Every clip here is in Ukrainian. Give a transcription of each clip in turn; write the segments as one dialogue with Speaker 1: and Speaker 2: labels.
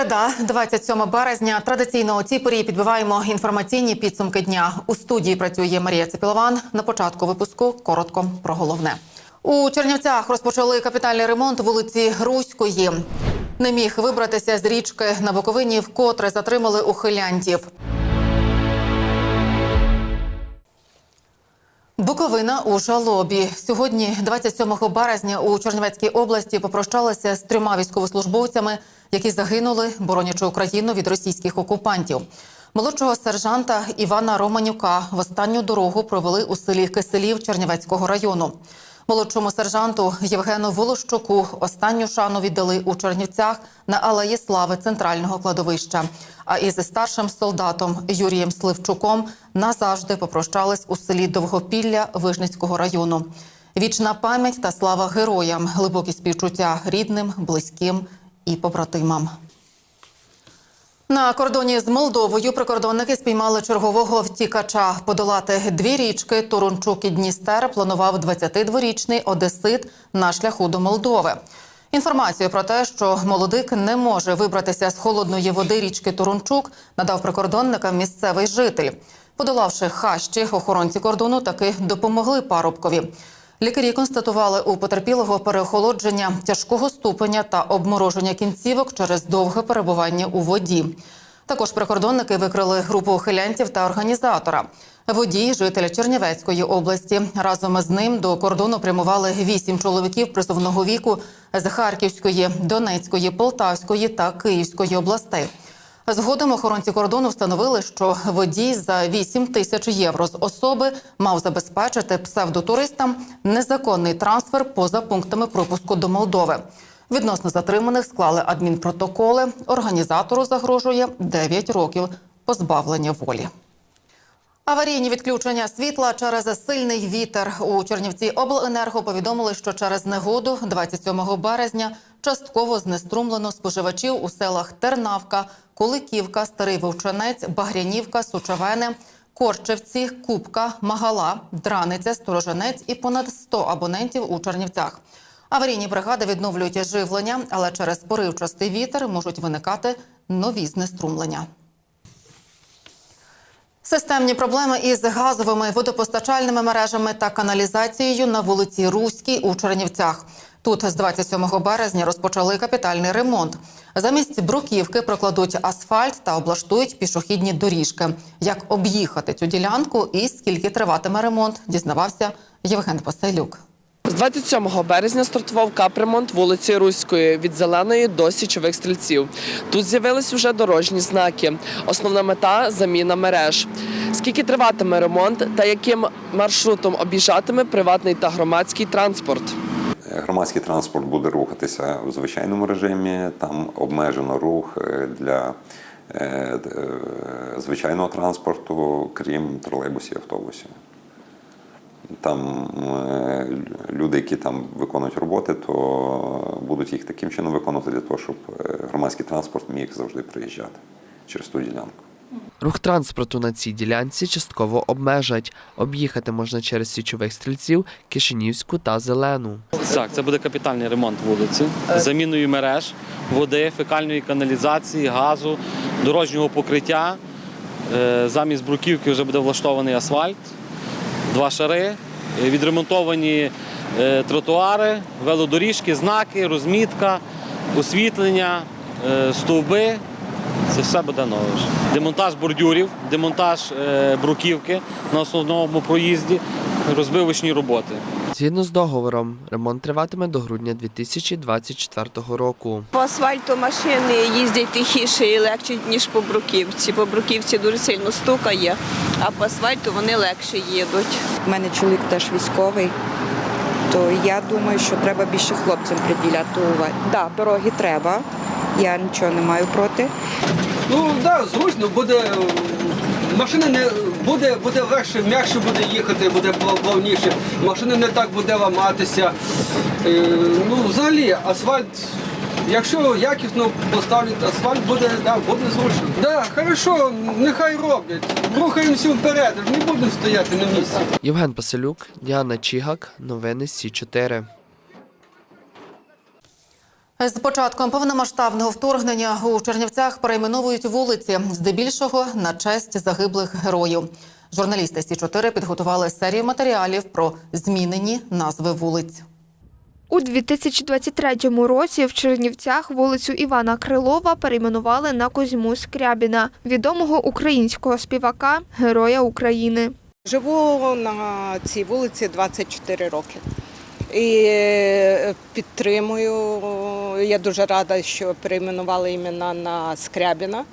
Speaker 1: Середа, 27 березня. Традиційно у цій порі підбиваємо інформаційні підсумки дня. У студії працює Марія Цепілован. На початку випуску коротко про головне. У Чернівцях розпочали капітальний ремонт вулиці Руської. Не міг вибратися з річки на Буковині, вкотре затримали ухилянтів. Буковина у жалобі. Сьогодні, 27 березня, у Чернівецькій області попрощалися з трьома військовослужбовцями, які загинули, боронячи Україну від російських окупантів. Молодшого сержанта Івана Романюка в останню дорогу провели у селі Киселів Чернівецького району. Молодшому сержанту Євгену Волощуку останню шану віддали у Чернівцях на алеї слави центрального кладовища. А із старшим солдатом Юрієм Сливчуком назавжди попрощались у селі Довгопілля Вижницького району. Вічна пам'ять та слава героям, глибокі співчуття рідним, близьким і побратимам. На кордоні з Молдовою прикордонники спіймали чергового втікача. Подолати дві річки Турунчук і Дністер планував 22-річний одесит на шляху до Молдови. Інформацію про те, що молодик не може вибратися з холодної води річки Турунчук, надав прикордонникам місцевий житель. Подолавши хащі, охоронці кордону таки допомогли парубкові. Лікарі констатували у потерпілого переохолодження тяжкого ступеня та обмороження кінцівок через довге перебування у воді. Також прикордонники викрили групу ухилянтів та організатора. Водій, жителя Чернівецької області. Разом з ним до кордону прямували вісім чоловіків призовного віку з Харківської, Донецької, Полтавської та Київської областей. Згодом охоронці кордону встановили, що водій за 8 тисяч євро з особи мав забезпечити псевдотуристам незаконний трансфер поза пунктами пропуску до Молдови. Відносно затриманих склали адмінпротоколи. Організатору загрожує 9 років позбавлення волі. Аварійні відключення світла через сильний вітер у Чернівці обленерго повідомили, що через негоду 27 березня частково знеструмлено споживачів у селах Тернавка, Куликівка, Старий Вовчанець, Багрянівка, Сучавене, Корчевці, Кубка, Магала, Драниця, Сторожанець і понад 100 абонентів у Чернівцях. Аварійні бригади відновлюють живлення, але через поривчастий вітер можуть виникати нові знеструмлення. Системні проблеми із газовими водопостачальними мережами та каналізацією на вулиці Руській у Чернівцях. Тут з 27 березня розпочали капітальний ремонт. Замість бруківки прокладуть асфальт та облаштують пішохідні доріжки. Як об'їхати цю ділянку і скільки триватиме ремонт, дізнавався Євген Поселюк.
Speaker 2: З 27 березня стартував капремонт вулиці Руської від Зеленої до Січових стрільців. Тут з'явились вже дорожні знаки. Основна мета заміна мереж. Скільки триватиме ремонт та яким маршрутом об'їжджатиме приватний та громадський транспорт?
Speaker 3: Громадський транспорт буде рухатися в звичайному режимі. Там обмежено рух е, для е, е, звичайного транспорту, крім тролейбусів і автобусів. Там люди, які там виконують роботи, то будуть їх таким чином виконувати для того, щоб громадський транспорт міг завжди приїжджати через ту ділянку.
Speaker 2: Рух транспорту на цій ділянці частково обмежать. Об'їхати можна через січових стрільців, Кишинівську та Зелену.
Speaker 4: Так, це буде капітальний ремонт вулиці з заміною мереж, води, фекальної каналізації, газу, дорожнього покриття. Е, Замість бруківки вже буде влаштований асфальт, два шари, е, відремонтовані е, тротуари, велодоріжки, знаки, розмітка, освітлення, е, стовби. Це все буде нове. Демонтаж бордюрів, демонтаж е, бруківки на основному проїзді, розбивочні роботи.
Speaker 2: Згідно з договором, ремонт триватиме до грудня 2024 року.
Speaker 5: По асфальту машини їздять тихіше і легше, ніж по бруківці. По бруківці дуже сильно стукає, а по асфальту вони легше їдуть.
Speaker 6: У мене чоловік теж військовий, то я думаю, що треба більше хлопцям приділяти уваги. Так, да, дороги треба, я нічого не маю проти.
Speaker 7: Ну так, да, зручно буде. Машина не буде, буде легше, м'якше буде їхати, буде плав- плавніше. Машина не так буде ламатися. Е, ну, взагалі, асфальт, якщо якісно поставлять асфальт, буде, да, буде зручно. Так, да, хорошо, нехай роблять. Рухаємося вперед, не будемо стояти на місці.
Speaker 2: Євген Паселюк, Діана Чігак, новини Сі 4
Speaker 1: З початком повномасштабного вторгнення у Чернівцях перейменовують вулиці, здебільшого на честь загиблих героїв. Журналісти Сі 4 підготували серію матеріалів про змінені назви вулиць.
Speaker 8: У 2023 році в Чернівцях вулицю Івана Крилова перейменували на Козьму Скрябіна, відомого українського співака, героя України.
Speaker 6: Живу на цій вулиці 24 роки. І е, підтримую. Я дуже рада, що перейменували імена на Скрябіна,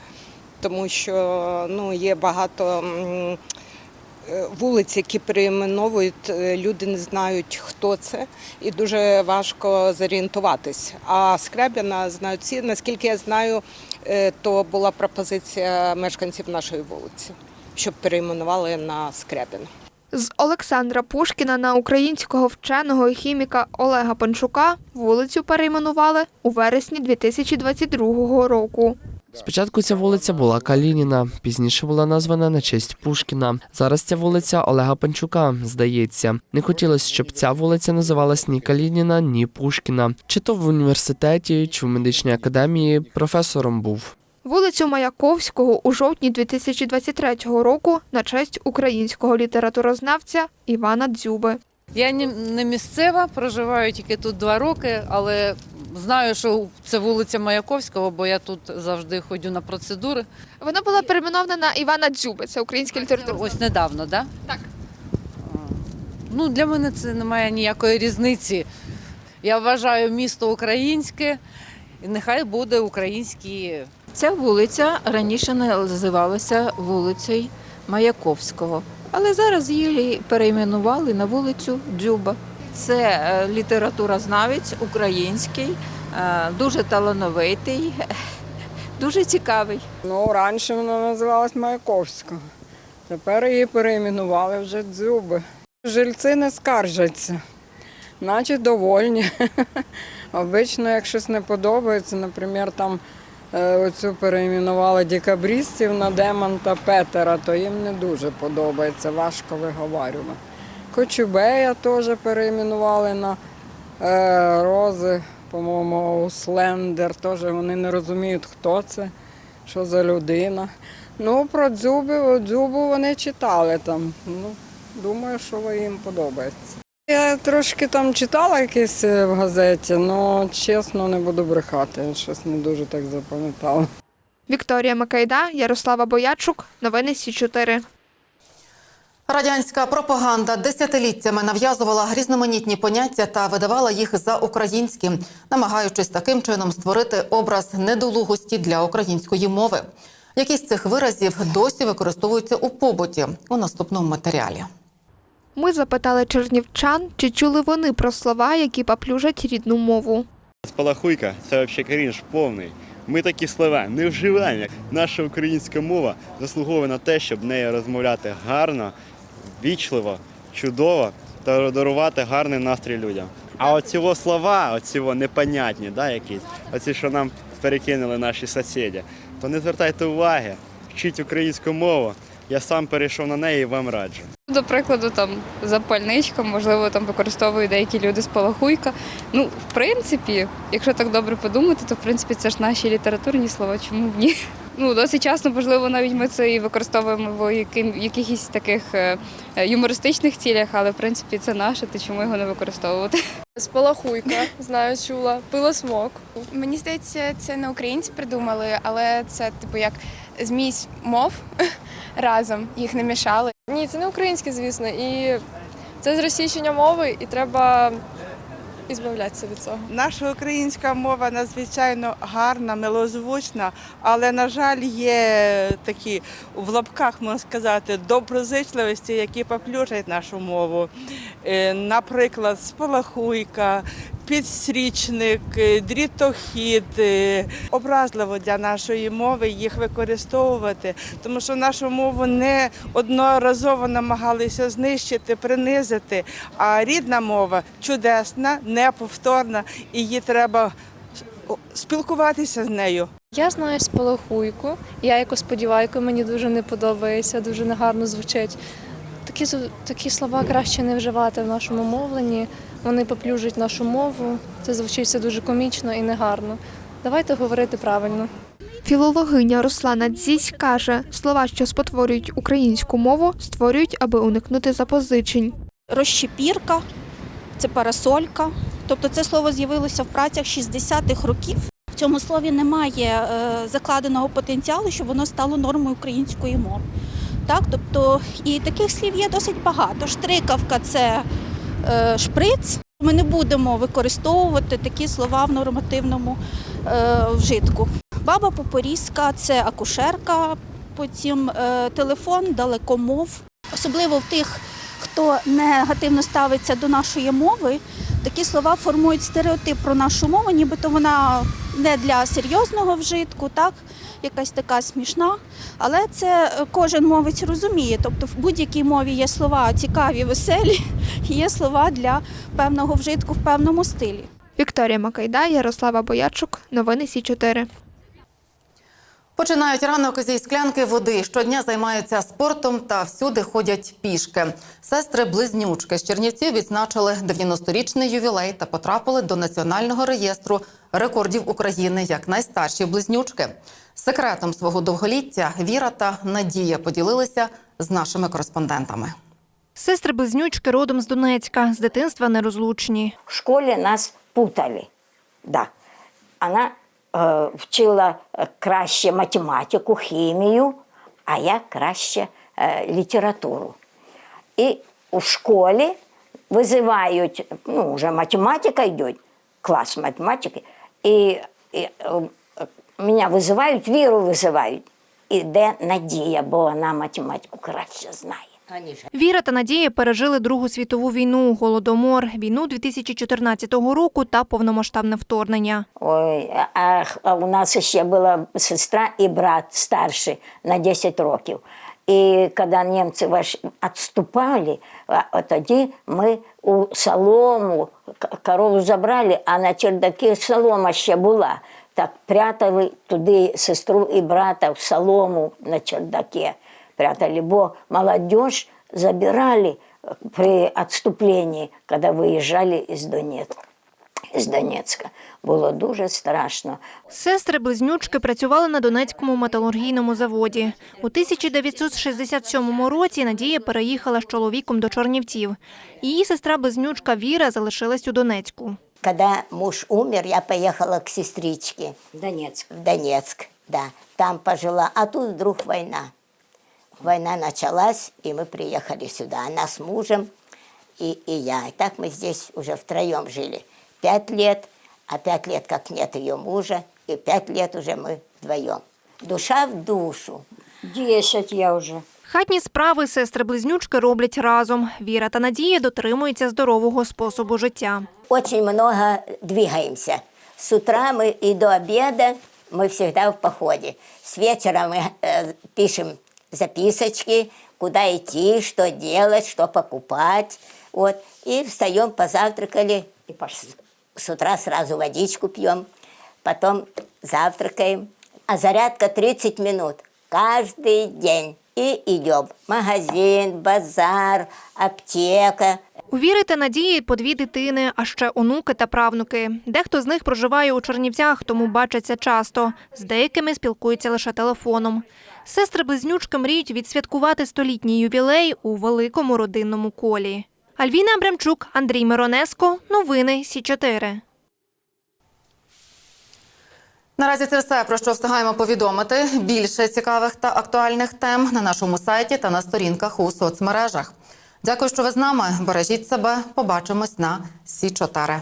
Speaker 6: тому що ну, є багато е, вулиць, які перейменовують, е, люди не знають, хто це, і дуже важко зорієнтуватись. А Скрябіна знають всі. Наскільки я знаю, то була пропозиція мешканців нашої вулиці, щоб перейменували на Скрябіна.
Speaker 8: З Олександра Пушкіна на українського вченого і хіміка Олега Панчука вулицю перейменували у вересні 2022 року.
Speaker 2: Спочатку ця вулиця була Калініна, пізніше була названа на честь Пушкіна. Зараз ця вулиця Олега Панчука, здається. Не хотілося, щоб ця вулиця називалась ні Калініна, ні Пушкіна. Чи то в університеті, чи в медичній академії професором був.
Speaker 8: Вулицю Маяковського у жовтні 2023 року на честь українського літературознавця Івана Дзюби.
Speaker 9: Я не місцева, проживаю тільки тут два роки, але знаю, що це вулиця Маяковського, бо я тут завжди ходю на процедури.
Speaker 8: Вона була перейменована на Івана Дзюби, це український літературознавець.
Speaker 9: Ось недавно, да?
Speaker 8: Так.
Speaker 9: Ну, для мене це не має ніякої різниці. Я вважаю місто українське, і нехай буде український
Speaker 10: Ця вулиця раніше називалася вулицею Маяковського, але зараз її перейменували на вулицю Дзюба. Це е, літературознавець український, е, дуже талановитий, дуже цікавий.
Speaker 11: Ну, раніше вона називалась Маяковська. Тепер її перейменували вже Дзюби. Жильці не скаржаться, наче довольні. Обично, як щось не подобається, наприклад, там оцю перейменували декабристів на Демонта Петера, то їм не дуже подобається, важко виговарювати. Кочубея теж перейменували на е, Рози, по-моєму, Услендер, теж вони не розуміють, хто це що за людина. Ну, про дзюби, дзюбу вони читали там. Ну, думаю, що їм подобається. Я трошки там читала якесь е, в газеті, але чесно не буду брехати, щось не дуже так запам'ятала.
Speaker 8: Вікторія Макайда, Ярослава Боячук. Новини Сі 4
Speaker 1: Радянська пропаганда десятиліттями нав'язувала різноманітні поняття та видавала їх за українські, намагаючись таким чином створити образ недолугості для української мови. Які з цих виразів досі використовуються у побуті у наступному матеріалі.
Speaker 8: Ми запитали чернівчан, чи чули вони про слова, які поплюжать рідну мову.
Speaker 12: Спалахуйка це взагалі крінж повний. Ми такі слова не вживаємо. Наша українська мова заслуговує на те, щоб нею розмовляти гарно, вічливо, чудово та дарувати гарний настрій людям. А оці слова, оці непонятні, да, якісь, оці, що нам перекинули наші сусіди, то не звертайте уваги, вчіть українську мову. Я сам перейшов на неї і вам раджу.
Speaker 13: До прикладу, там запальничка, можливо, там використовують деякі люди спалахуйка. Ну, в принципі, якщо так добре подумати, то в принципі це ж наші літературні слова, чому б ні? Ну, досить часто, можливо, навіть ми це і використовуємо в яким- якихось таких е, е, юмористичних цілях, але в принципі це наше, то чому його не використовувати?
Speaker 14: Спалахуйка, знаю, чула, пилосмок. Мені здається, це не українці придумали, але це типу як змісь мов разом, їх не мішали. Ні, це не українське, звісно, і це зросійщення мови, і треба ізбавлятися від цього.
Speaker 15: Наша українська мова надзвичайно гарна, милозвучна, але, на жаль, є такі в лапках, можна сказати, доброзичливості, які поплюжать нашу мову. Е, Наприклад, спалахуйка, підсрічник, е, дрітохід. е, Образливо для нашої мови їх використовувати, тому що нашу мову не одноразово намагалися знищити, принизити. А рідна мова чудесна, неповторна, і її треба спілкуватися з нею.
Speaker 14: Я знаю спалахуйку. Я як сподівайку, мені дуже не подобається, дуже негарно звучить. Такі такі слова краще не вживати в нашому мовленні.
Speaker 16: Вони поплюжать нашу мову. Це звучить все дуже комічно і негарно. Давайте говорити правильно.
Speaker 8: Філологиня Руслана Дзісь каже, слова, що спотворюють українську мову, створюють, аби уникнути запозичень.
Speaker 17: розщепірка, це парасолька. Тобто це слово з'явилося в працях 60-х років. В цьому слові немає е, закладеного потенціалу, щоб воно стало нормою української мови. Так, тобто, і таких слів є досить багато. Штрикавка це шприц. Ми не будемо використовувати такі слова в нормативному е, вжитку. Баба Попорізька це акушерка, потім е, телефон, далекомов. Особливо в тих хто негативно ставиться до нашої мови, такі слова формують стереотип про нашу мову, нібито вона не для серйозного вжитку, так, якась така смішна. Але це е, кожен мовець розуміє. Тобто в будь-якій мові є слова цікаві, веселі, є слова для певного вжитку в певному стилі.
Speaker 8: Вікторія Макайда, Ярослава Боячук. Новини Сі 4
Speaker 1: Починають ранок зі склянки води. Щодня займаються спортом та всюди ходять пішки. Сестри-близнючки з Чернівців відзначили 90-річний ювілей та потрапили до національного реєстру рекордів України як найстарші близнючки. Секретом свого довголіття Віра та Надія поділилися з нашими кореспондентами.
Speaker 18: Сестри-близнючки родом з Донецька, з дитинства нерозлучні.
Speaker 19: В школі нас путали. Да. Вона вчила е, краще математику, хімію, а я краще е, літературу. І у школі визивають, ну, вже математика йде, клас математики, і, і е, е, мене визивають, віру визивають. Іде Надія, бо вона математику краще знає.
Speaker 18: Віра та Надія пережили Другу світову війну, голодомор, війну 2014 року та повномасштабне вторгнення.
Speaker 19: Ой, а, у нас ще була сестра і брат старший на 10 років. І коли німці відступали, тоді ми у солому корову забрали, а на чердакі солома ще була. Так прятали туди сестру і брата в солому на чердаке. Прятали, бо молодежь забирали при відступленні, коли виїжджали із Донецька. З Донецька було дуже страшно.
Speaker 18: Сестри-близнючки працювали на Донецькому металургійному заводі. У 1967 році Надія переїхала з чоловіком до Чорнівців. Її сестра-близнючка Віра залишилась у Донецьку.
Speaker 19: Когда муж умер, я поехала к сестричке. В Донецк. В Донецк, да. Там пожила. А тут вдруг война Война началась, и мы приехали сюда. Она с мужем и, и я. И так мы здесь уже втроем жили. Пять лет, а пять лет как нет ее мужа, и пять лет уже мы вдвоем. Душа в душу. Десять я уже.
Speaker 18: Хатні справи сестри-близнючки роблять разом. Віра та Надія дотримуються здорового способу життя.
Speaker 19: Очень много двигаемся. С утра мы и до обеда мы всегда в походе. С вечера мы э, пишем записочки, куда идти, что делать, что покупать. Вот. И встаем, позавтракали, и пош- с утра сразу водичку пьем, потом завтракаем. А зарядка 30 минут каждый день. И идем. Магазин, базар, аптека.
Speaker 18: У Віри та Надії по дві дитини, а ще онуки та правнуки. Дехто з них проживає у Чернівцях, тому бачаться часто. З деякими спілкуються лише телефоном. Сестри-близнючки мріють відсвяткувати столітній ювілей у великому родинному колі. Альвіна Абрамчук, Андрій Миронеско. Новини Сі 4
Speaker 1: Наразі це все про що встигаємо повідомити. Більше цікавих та актуальних тем на нашому сайті та на сторінках у соцмережах. Дякую, що ви з нами. Бережіть себе. Побачимось на Сі 4